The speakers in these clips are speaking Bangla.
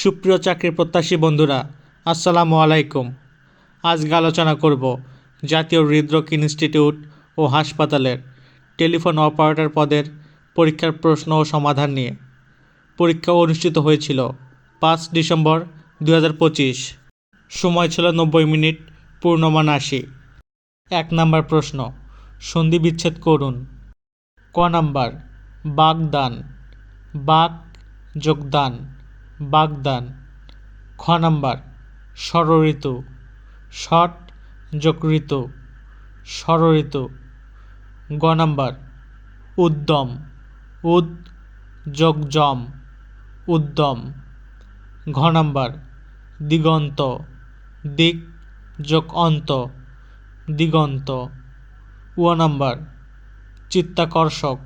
সুপ্রিয় চাকরি প্রত্যাশী বন্ধুরা, আসসালামু আলাইকুম। আজকে আলোচনা করব জাতীয় হৃদরোগ ইনস্টিটিউট ও হাসপাতালের টেলিফোন অপারেটর পদের পরীক্ষার প্রশ্ন ও সমাধান নিয়ে। পরীক্ষা অনুষ্ঠিত হয়েছিল পাঁচ ডিসেম্বর দু সময় ছিল নব্বই মিনিট, পূর্ণমান আশি। এক নাম্বার প্রশ্ন, সন্ধি বিচ্ছেদ করুন। ক নাম্বার, বাগদান। বাক যোগদান। বাগদান। খ নাম্বার ষড় ঋতু ষট যোগ ঋতু ষড় ঋতু গ নাম্বার, উদ্যম। উদ যোগ জম উদ্যম। ঘ নাম্বার, দিগন্ত। দিক যোগ অন্ত দিগন্ত। ও নাম্বার, চিত্তাকর্ষক।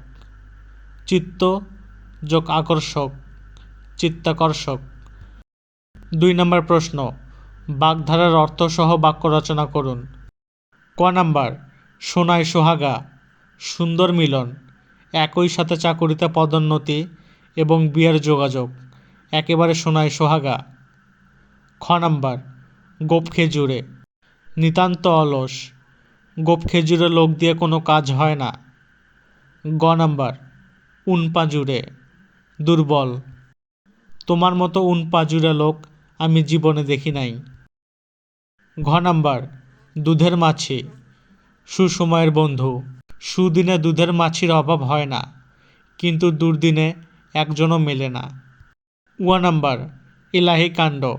চিত্ত যোগ আকর্ষক চিত্তাকর্ষক। দুই নম্বর প্রশ্ন, বাগধারার অর্থসহ বাক্য রচনা করুন। ক নাম্বার সোনায় সোহাগা, সুন্দর মিলন, একই সাথে চাকুরিতে পদোন্নতি এবং বিয়ের যোগাযোগ, একেবারে সোনায় সোহাগা। খ নাম্বার, গোপ খেজুরে, নিতান্ত অলস, গোপ খেজুরে লোক দিয়ে কোনো কাজ হয় না। গ নাম্বার উনপাজুরে দুর্বল। তোমার মতো উনপাজুরে লোক আমি জীবনে দেখি নাই। ঘ নাম্বার, দুধের মাছি। সুসময়ের বন্ধু। সুদিনে দুধের মাছির অভাব হয় না, কিন্তু দুর্দিনে একজনও মেলে না। উয়া নাম্বার, ইলাহি কাণ্ড।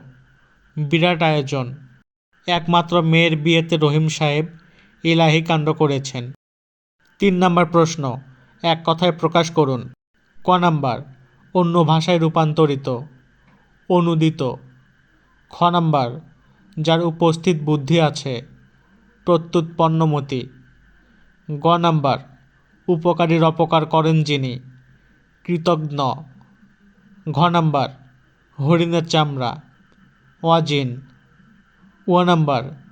বিরাট আয়োজন। একমাত্র মেয়ের বিয়েতে রহিম সাহেব ইলাহি কাণ্ড করেছেন। তিন নাম্বার প্রশ্ন, এক কথায় প্রকাশ করুন। ক নাম্বার অন্য ভাষায় রূপান্তরিত, অনুদিত। খ নাম্বার, যার উপস্থিত বুদ্ধি আছে, প্রত্যুৎপন্নমতি। গ নাম্বার, উপকারীর অপকার করেন যিনি, কৃতজ্ঞ। ঘ নাম্বার, হরিণের চামড়া ওয়াজিন ও নাম্বার,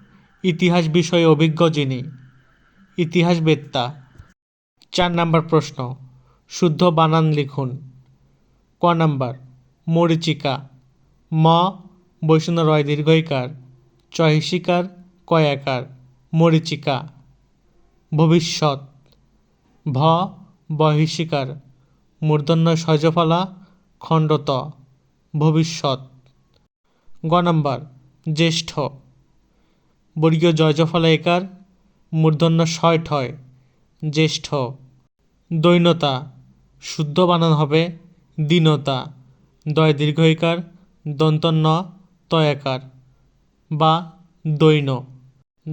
ইতিহাস বিষয়ে অভিজ্ঞ যিনি, ইতিহাসবেত্তা। চার নাম্বার প্রশ্ন, শুদ্ধ বানান লিখুন। ক নাম্বার, মরিচিকা। ম বৈষ্ণ রয় দীর্ঘইকার চহিষিকার কয়াকার। মরিচিকা। ভবিষ্যৎ। ভ বহিষ্কার মূর্ধন্য সহজফলা, খণ্ডত। ভবিষ্যৎ। গ নাম্বার, জ্যেষ্ঠ। বর্গীয় জয়জফলা একার, মূর্ধন্য ছয় ঠয় জ্যেষ্ঠ। দৈনতা। শুদ্ধ বানান হবে দীনতা, দয় দীর্ঘইকার, দন্তন্য, তয়াকার, বা দৈন,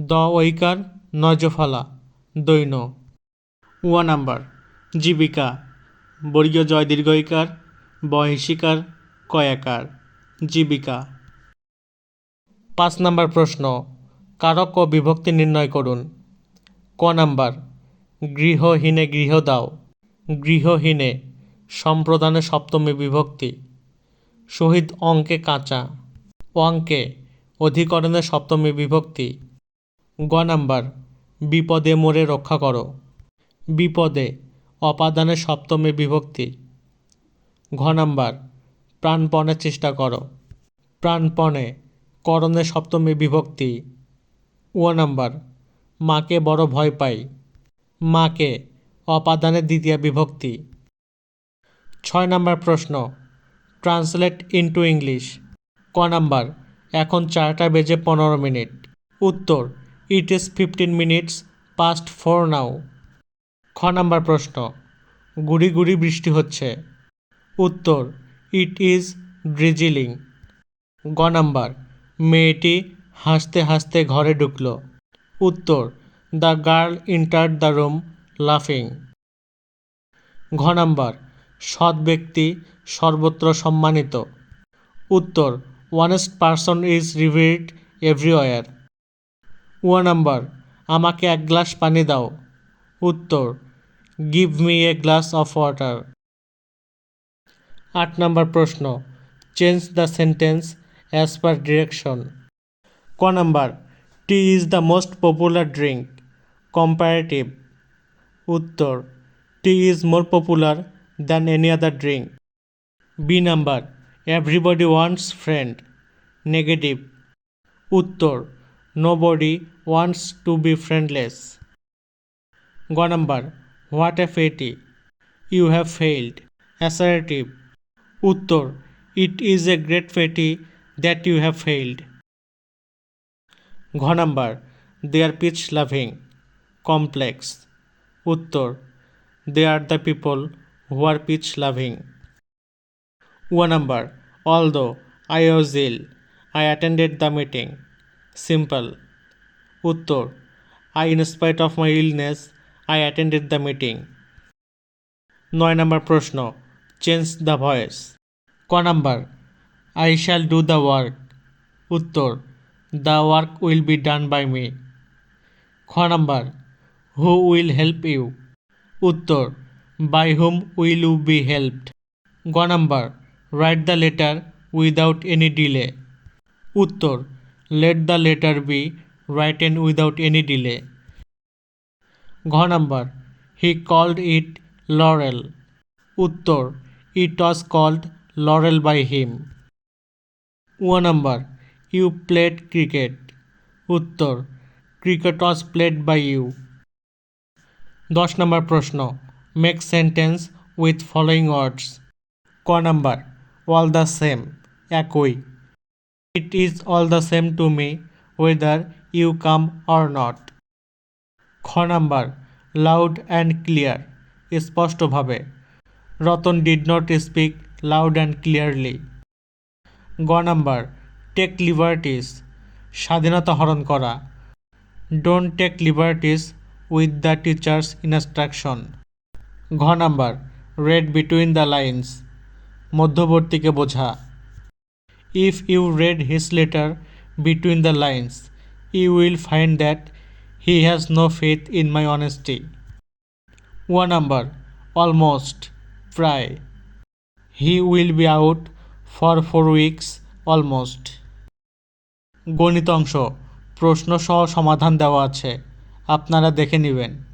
দ ঐকার, নজফলা, দৈন। উয়া নাম্বার, জীবিকা, বর্গীয় জয় দীর্ঘইকার বহিষিকার কয়াকার, জীবিকা। পাঁচ নাম্বার প্রশ্ন, কারক ও বিভক্তি নির্ণয় করুন। ক নাম্বার, গৃহহীনে গৃহ দাও, গৃহহীনে সম্প্রদানে সপ্তমী বিভক্তি। শহীদ অঙ্কে কাঁচা। অঙ্কে অধিকরণে সপ্তমী বিভক্তি। গ নাম্বার, বিপদে মোরে রক্ষা করো। বিপদে অপাদানে সপ্তমী বিভক্তি। ঘ নাম্বার, প্রাণপণে চেষ্টা করো। প্রাণপণে করণে সপ্তমী বিভক্তি। ও নাম্বার, মাকে বড় ভয় পাই মাকে অপাদানে দ্বিতীয় বিভক্তি। ছয় নাম্বার প্রশ্ন। ট্রান্সলেট ইনটু ইংলিশ ক নাম্বার, এখন চারটা বেজে পনেরো মিনিট। উত্তর it is fifteen minutes past four now খ নাম্বার প্রশ্ন, গুড়ি গুড়ি বৃষ্টি হচ্ছে। উত্তর ইট ইজ ড্রিজিলিং গ নাম্বার, মেয়েটি হাসতে হাসতে ঘরে ঢুকল। উত্তর the girl enter the room লাফিং ঘ নাম্বার সৎ ব্যক্তি, সর্বত্র সম্মানিত। উত্তর honest person is revered everywhere O number, আমাকে এক গ্লাস পানি দাও। উত্তর give me a glass of water আট নাম্বার প্রশ্ন change the sentence as per direction ক number tea is the most popular drink comparative উত্তর tea is more popular than any other drink B number everybody wants friend negative উত্তর nobody wants to be friendless গ number what a pity you have failed assertive উত্তর it is a great pity that you have failed ঘ number they are peace loving complex উত্তর they are the people who are peace loving O number although I was ill I attended the meeting simple উত্তর I in spite of my illness I attended the meeting নয় নম্বর প্রশ্ন চেঞ্জ দ্য ভয়েস ক number I shall do the work উত্তর the work will be done by me খ number who will help you উত্তর by whom will you be helped গ number write the letter without any delay উত্তর let the letter be written without any delay ঘ number he called it laurel উত্তর it was called laurel by him O number you played cricket উত্তর cricket was played by you দশ নম্বর প্রশ্ন make sentence with following words ক নাম্বার অল দ্য সেম একই। It is all the same to me whether you come or not খ নাম্বার লাউড অ্যান্ড ক্লিয়ার স্পষ্টভাবে। Ratan did not speak loud and clearly গ নাম্বার টেক লিবার্টিস স্বাধীনতা হরণ করা। Don't take liberties with the teacher's instruction ঘ number read between the lines মধ্যবর্তীকে বোঝা। If you read his letter between the lines you will find that he has no faith in my honesty ওয়া নাম্বার অলমোস্ট প্রায় he will be out for four weeks almost গণিত অংশ, প্রশ্ন সহ সমাধান দেওয়া আছে। আপনারা দেখে নেবেন।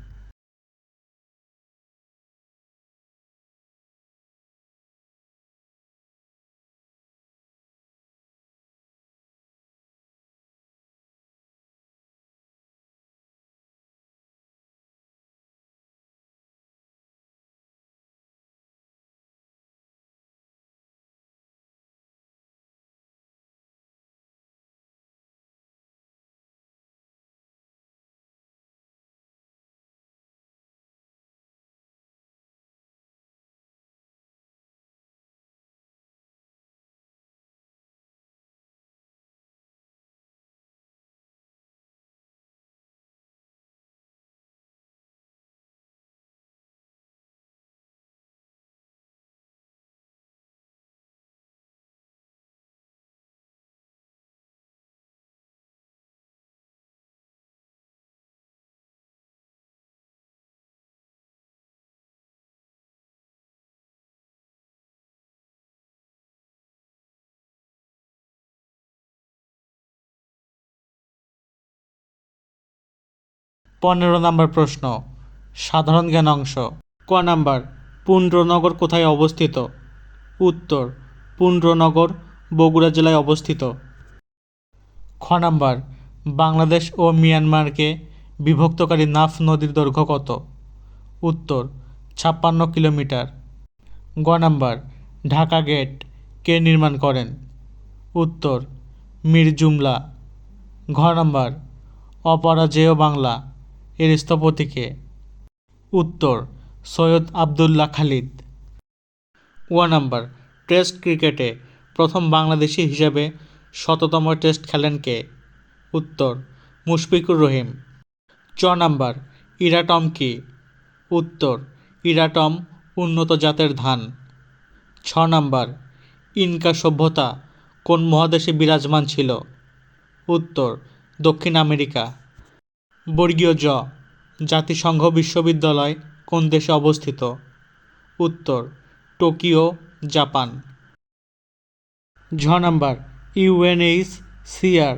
পনেরো নম্বর প্রশ্ন, সাধারণ জ্ঞান অংশ। ক নাম্বার পুন্ড্রনগর কোথায় অবস্থিত? উত্তর পুণ্ড্রনগর বগুড়া জেলায় অবস্থিত। খ নাম্বার, বাংলাদেশ ও মিয়ানমারকে বিভক্তকারী নাফ নদীর দৈর্ঘ্য কত? উত্তর, ছাপ্পান্ন কিলোমিটার। গ নাম্বার, ঢাকা গেট কে নির্মাণ করেন? উত্তর, মীর জুমলা। ঘ নাম্বার, অপরাজেয় বাংলা। এর স্থপতিকে। উত্তর, সৈয়দ আবদুল্লাহ খালিদ। ওয়া নাম্বার, টেস্ট ক্রিকেটে প্রথম বাংলাদেশি হিসেবে শততম টেস্ট খেলেন কে? উত্তর, মুশফিকুর রহিম। চ নাম্বার, ইরাটম কি? উত্তর, ইরাটম উন্নত জাতের ধান। ছ নাম্বার, ইনকা সভ্যতা কোন মহাদেশে বিরাজমান ছিল? উত্তর, দক্ষিণ আমেরিকা। বর্গীয় জ, জাতিসংঘ বিশ্ববিদ্যালয় কোন দেশে অবস্থিত? উত্তর, টোকিও, জাপান। ঝ নাম্বার ইউএনএইচ সিআর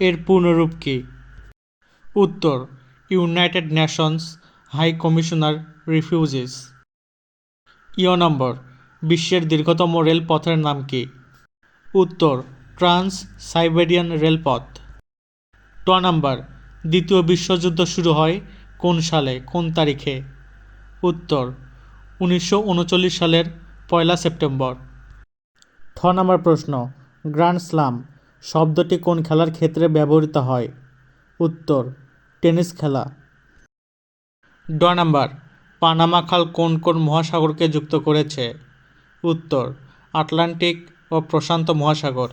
এর পূর্ণরূপ কী? উত্তর, United Nations High Commissioner Refugees. ইয় নম্বর, বিশ্বের দীর্ঘতম রেলপথের নাম কি? উত্তর ট্রান্স সাইবেরিয়ান রেলপথ। ট নাম্বার দ্বিতীয় বিশ্বযুদ্ধ শুরু হয় কোন সালে, কোন তারিখে? উত্তর, উনিশশো উনচল্লিশ সালের পয়লা সেপ্টেম্বর। ঠ নম্বর প্রশ্ন, গ্র্যান্ড স্লাম শব্দটি কোন খেলার ক্ষেত্রে ব্যবহৃত হয়? উত্তর, টেনিস খেলা। ড নাম্বার, পানামা খাল কোন কোন মহাসাগরকে যুক্ত করেছে? উত্তর, আটলান্টিক ও প্রশান্ত মহাসাগর।